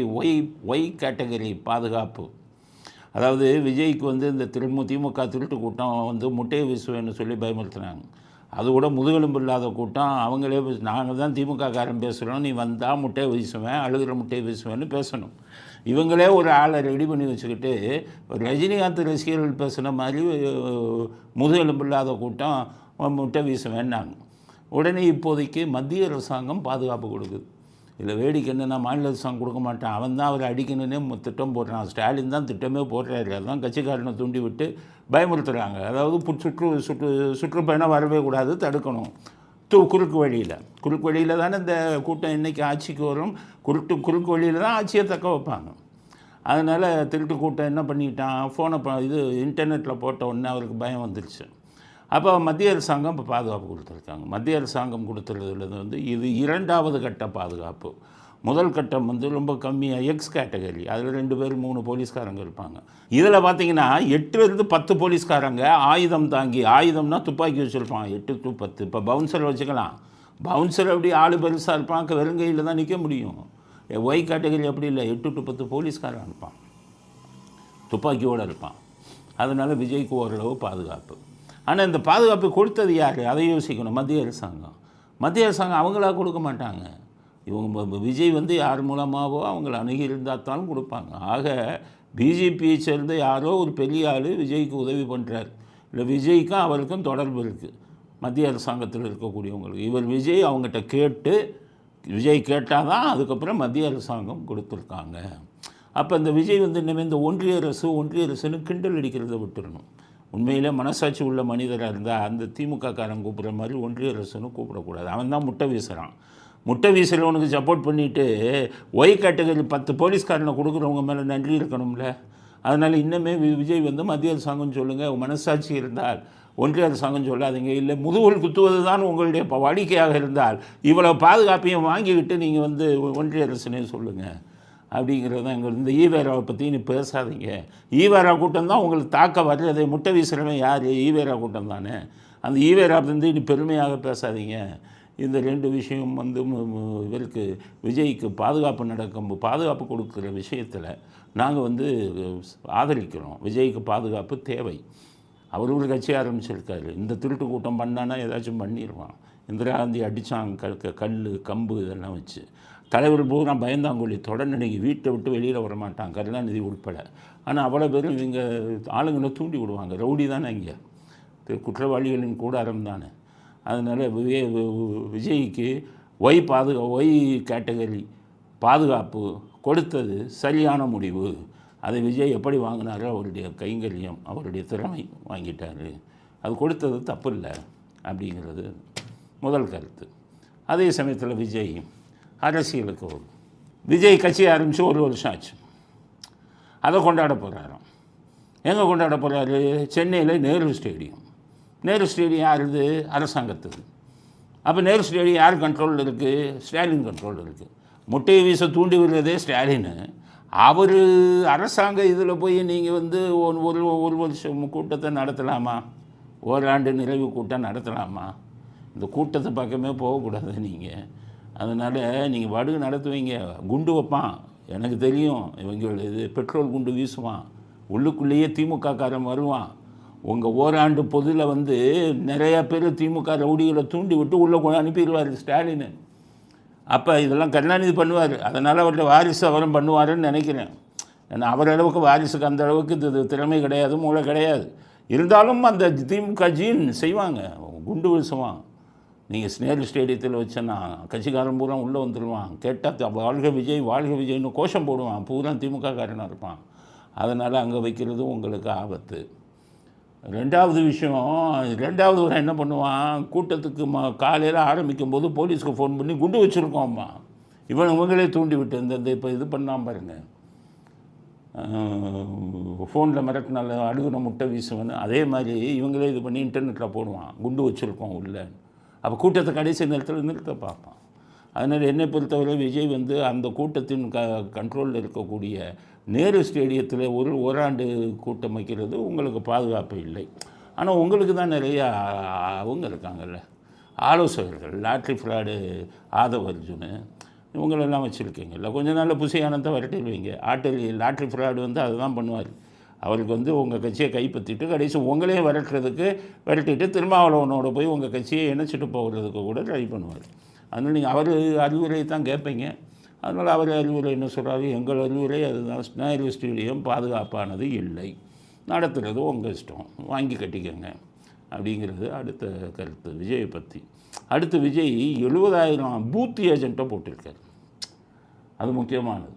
Y Y category பாதுகாப்பு. அதாவது விஜய்க்கு வந்து இந்த திருமு திமுக திருட்டு கூட்டம் வந்து முட்டையை வீசுவேன்னு சொல்லி பயமுறுத்துனாங்க அது கூட முதுகெலும்பு இல்லாத கூட்டம். அவங்களே நாங்கள் தான் திமுக காரன் பேசுகிறோம் நீ வந்தால் முட்டையை வீசுவேன் அழுகிற முட்டையை வீசுவேன்னு பேசணும். இவங்களே ஒரு ஆளை ரெடி பண்ணி வச்சுக்கிட்டு ரஜினிகாந்த் ரசிகர்கள் பேசுன மாதிரி முதுகெலும்பு இல்லாத கூட்டம் முட்டை வீசுவேன்னாங்க. உடனே இப்போதைக்கு மத்திய அரசாங்கம் பாதுகாப்பு கொடுக்குது. இதில் வேடிக்கை என்னென்னா மாநில அரசாங்கம் கொடுக்க மாட்டான். அவன் தான் அவரை அடிக்கணுன்னே மு- திட்டம் போடுறான். ஸ்டாலின் தான் திட்டமே போடுறாரு. அதான் கட்சிக்காரனை தூண்டி விட்டு அதாவது பு- சுற்று சுற்று சுற்றுப்பயணம் வரவே கூடாது தடுக்கணும். தூ குறுக்கு வழியில். குறுக்கு வழியில் தானே இந்த கூட்டம் இன்றைக்கி ஆட்சிக்கு வரும். குருட்டு குறுக்கு வழியில் தான் ஆட்சியை தக்க வைப்பாங்க. அதனால் திருட்டு கூட்டம் என்ன பண்ணிட்டான்? ஃபோனை ப இது இன்டர்நெட்டில் போட்ட உடனே அவருக்கு பயம் வந்துருச்சு. அப்போ மத்திய அரசாங்கம் இப்போ பாதுகாப்பு கொடுத்துருக்காங்க. மத்திய அரசாங்கம் கொடுத்துறதுல வந்து இது இரண்டாவது கட்ட பாதுகாப்பு. முதல் கட்டம் வந்து ரொம்ப கம்மியாக எக்ஸ் கேட்டகரி அதில் ரெண்டு பேர் மூணு போலீஸ்காரங்க இருப்பாங்க. இதில் பார்த்தீங்கன்னா எட்டுலேருந்து பத்து போலீஸ்காரங்க ஆயுதம் தாங்கி ஆயுதம்னா துப்பாக்கி வச்சுருப்பான் எட்டு டு பத்து. இப்போ பவுன்சர் வச்சுக்கலாம். பவுன்சர் அப்படி ஆளு பெருசாக இருப்பான்? வெறுங்கையில் தான் நிற்க முடியும். ஒய் கேட்டகரி அப்படி இல்லை. எட்டு டு பத்து போலீஸ்காரன் இருப்பான். துப்பாக்கியோடு இருப்பான். அதனால் விஜய்க்கு ஓரளவு பாதுகாப்பு. ஆனால் இந்த பாதுகாப்பு கொடுத்தது யார்? அதை யோசிக்கணும். மத்திய அரசாங்கம். மத்திய அரசாங்கம் அவங்களா கொடுக்க மாட்டாங்க. இவங்க விஜய் வந்து யார் மூலமாகவோ அவங்கள அணுகி இருந்தாத்தாலும் கொடுப்பாங்க. ஆக பிஜேபியை சேர்ந்த யாரோ ஒரு பெரிய ஆள் விஜய்க்கு உதவி பண்ணுறார் இல்லை விஜய்க்கும் அவருக்கும் தொடர்பு இருக்குது மத்திய அரசாங்கத்தில் இருக்கக்கூடியவங்களுக்கு. இவர் விஜய் அவங்ககிட்ட கேட்டு விஜய் கேட்டால் தான் அதுக்கப்புறம் மத்திய அரசாங்கம் கொடுத்துருக்காங்க. அப்போ இந்த விஜய் வந்து இனிமேல் இந்த ஒன்றிய அரசு ஒன்றிய அரசுன்னு கிண்டல் அடிக்கிறத விட்டுறணும். உண்மையிலே மனசாட்சி உள்ள மனிதராக இருந்தால் அந்த திமுகக்காரன் கூப்பிட்ற மாதிரி ஒன்றிய அரசுன்னு கூப்பிடக்கூடாது. அவன் தான் முட்டை வீசுகிறான் முட்டை வீசுகிறவனுக்கு சப்போர்ட் பண்ணிவிட்டு ஒய் கேட்டகரி பத்து போலீஸ்காரனை கொடுக்குறவங்க மேலே நன்றி இருக்கணும்ல? அதனால் இன்னுமே வி- விஜய் வந்து மத்திய அரசாங்கம் சொல்லுங்கள் மனசாட்சி இருந்தால் ஒன்றிய அரசாங்கம் சொல்லாதீங்க. இல்லை முதுகுல் குத்துவது தான் உங்களுடைய வாடிக்கையாக இருந்தால் இவ்வளோ பாதுகாப்பையும் வாங்கிக்கிட்டு நீங்கள் வந்து ஒன்றிய அரசுனே சொல்லுங்கள் அப்படிங்கிறது தான் எங்கள் இந்த ஈவேராவை பற்றி நீ பேசாதீங்க. ஈவேரா கூட்டம் தான் உங்களுக்கு தாக்க வர்றதை முட்டை வீசுகிறவன் யார்? ஈவேரா கூட்டம் தானே? அந்த ஈவேரா வந்து நீ பெருமையாக பேசாதீங்க. இந்த ரெண்டு விஷயம் வந்து இவருக்கு விஜய்க்கு பாதுகாப்பு நடக்கும் பாதுகாப்பு கொடுக்குற விஷயத்தில் நாங்கள் வந்து ஆதரிக்கிறோம். விஜய்க்கு பாதுகாப்பு தேவை. அவர் ஒரு கட்சி ஆரம்பிச்சிருக்காரு. இந்த திருட்டு கூட்டம் பண்ணானா ஏதாச்சும் பண்ணிடுவான் இந்திரா காந்தி அடித்தான் க- கல் கம்பு இதெல்லாம் வச்சு. தலைவர் பூரா பயந்தாங்கொல்லி தொடர்ந்து வீட்டை விட்டு வெளியில் வர மாட்டான் கருணாநிதி உட்பட. ஆனால் அவ்வளோ பேரும் இவங்க ஆளுங்களை தூண்டி விடுவாங்க. ரவுடி தானே இங்கே. குற்றவாளிகளின் கூடாரம் தானே. அதனால் விஜய் விஜய்க்கு ஒய் பாதுகா ஒய் கேட்டகரி பாதுகாப்பு கொடுத்தது சரியான முடிவு. அதை விஜய் எப்படி வாங்கினாரோ அவருடைய கைங்கரியம் அவருடைய திறமை வாங்கிட்டார். அது கொடுத்தது தப்பு இல்லை. அப்படிங்கிறது முதல் கருத்து. அதே சமயத்தில் விஜய் அரசியலுக்கு வரும். விஜய் கட்சி ஆரம்பித்து ஒரு வருஷம் ஆச்சு. அதை கொண்டாட போகிறாராம் எங்கே கொண்டாட போகிறாரு சென்னையில் நேரு ஸ்டேடியம். நேரு ஸ்டேடியம் யாருது? அரசாங்கத்துக்கு. அப்போ நேரு ஸ்டேடியம் யார் கண்ட்ரோலில் இருக்குது ஸ்டாலின் கண்ட்ரோலில் இருக்குது முட்டையை வீச தூண்டி விடுறதே ஸ்டாலின். அவர் அரசாங்க இதில் போய் நீங்கள் வந்து ஒரு ஒரு ஒரு வருஷம் கூட்டத்தை நடத்தலாமா? ஓராண்டு நிறைவு கூட்டம் நடத்தலாமா? இந்த கூட்டத்தை பக்கமே போகக்கூடாது நீங்கள் அதனால் நீங்கள் வடுகு நடத்துவீங்க குண்டு வைப்பான். எனக்கு தெரியும் இவங்க இது பெட்ரோல் குண்டு வீசுவான். உள்ளுக்குள்ளேயே திமுக காரன் வருவான். உங்கள் ஓராண்டு பொதுவில் வந்து நிறையா பேர் திமுக ரவுடிகளை தூண்டி விட்டு உள்ளே கொண்டு அனுப்பிடுவார் ஸ்டாலின். அப்போ இதெல்லாம் கருணாநிதி பண்ணுவார். அதனால் அவர்கிட்ட வாரிசு அவரும் பண்ணுவாருன்னு நினைக்கிறேன். ஏன்னா அவர் அளவுக்கு வாரிசுக்கு அந்த அளவுக்கு இது இது திறமை கிடையாது மூளை கிடையாது. இருந்தாலும் அந்த திமுக ஜீன் செய்வாங்க குண்டு வீசுவான். நீங்கள் ஸ்னேல் ஸ்டேடியத்தில் வச்சேன்னா கட்சிக்காரன் பூரா உள்ளே வந்துடுவான் கேட்டால் வாழ்க விஜய் வாழ்க விஜய்னு கோஷம் போடுவான். பூரா திமுக காரனாக இருப்பான். அதனால் அங்கே வைக்கிறது உங்களுக்கு ஆபத்து. ரெண்டாவது விஷயம் ரெண்டாவது ஒரு என்ன பண்ணுவான்? கூட்டத்துக்கு ம காலையில் ஆரம்பிக்கும் போது போலீஸ்க்கு ஃபோன் பண்ணி குண்டு வச்சுருக்கோம்மா. இவன் இவங்களே தூண்டி விட்டு இந்த இப்போ இது பண்ணாமல் பாருங்கள் ஃபோனில் மிரட்டினால அழுகுன முட்டை வீசுவேன்னு. அதே மாதிரி இவங்களே இது பண்ணி இன்டர்நெட்டில் போடுவான். குண்டு வச்சுருக்கோம் உள்ளே. அப்போ கூட்டத்தை கடைசி நேரத்தில் நிறுத்த பார்ப்பான் அதனால் என்னை பொறுத்தவரை விஜய் வந்து அந்த கூட்டத்தின் க கண்ட்ரோலில் இருக்கக்கூடிய நேரு ஸ்டேடியத்தில் ஒரு ஓராண்டு கூட்டம் வைக்கிறது உங்களுக்கு பாதுகாப்பு இல்லை. ஆனால் உங்களுக்கு தான் நிறையா அவங்க இருக்காங்கல்ல. ஆலோசகர்கள் லாட்ரி ஃப்ராடு ஆதவ அர்ஜுனு இவங்களெல்லாம் வச்சுருக்கீங்கல்ல. கொஞ்சம் கொஞ்ச நாளில் புசி ஆனந்தை விரட்டிடுவீங்க. ஆட்டரி லாட்ரி ஃப்ராடு வந்து அதை தான் பண்ணுவார். அவருக்கு வந்து உங்கள் கட்சியை கைப்பற்றிட்டு கடைசி உங்களே விரட்டுறதுக்கு விரட்டிட்டு திருமாவளவனோட போய் உங்கள் கட்சியை இணைச்சிட்டு போகிறதுக்கு கூட ட்ரை பண்ணுவார். அதனால் நீங்கள் அவர் அறிவுரை தான் கேட்பீங்க. அதனால் அவர் அறிவுரை என்ன சொல்கிறாரு எங்கள் அறிவுரை அதுதான். நேரு ஸ்டேடியம் பாதுகாப்பானது இல்லை. நடத்துகிறது உங்கள் இஷ்டம். வாங்கி கட்டிக்கோங்க. அப்படிங்கிறது அடுத்த கருத்து. விஜயை பற்றி அடுத்து விஜய் எழுபதாயிரம் பூத் ஏஜென்ட்டை போட்டிருக்கார். அது முக்கியமானது.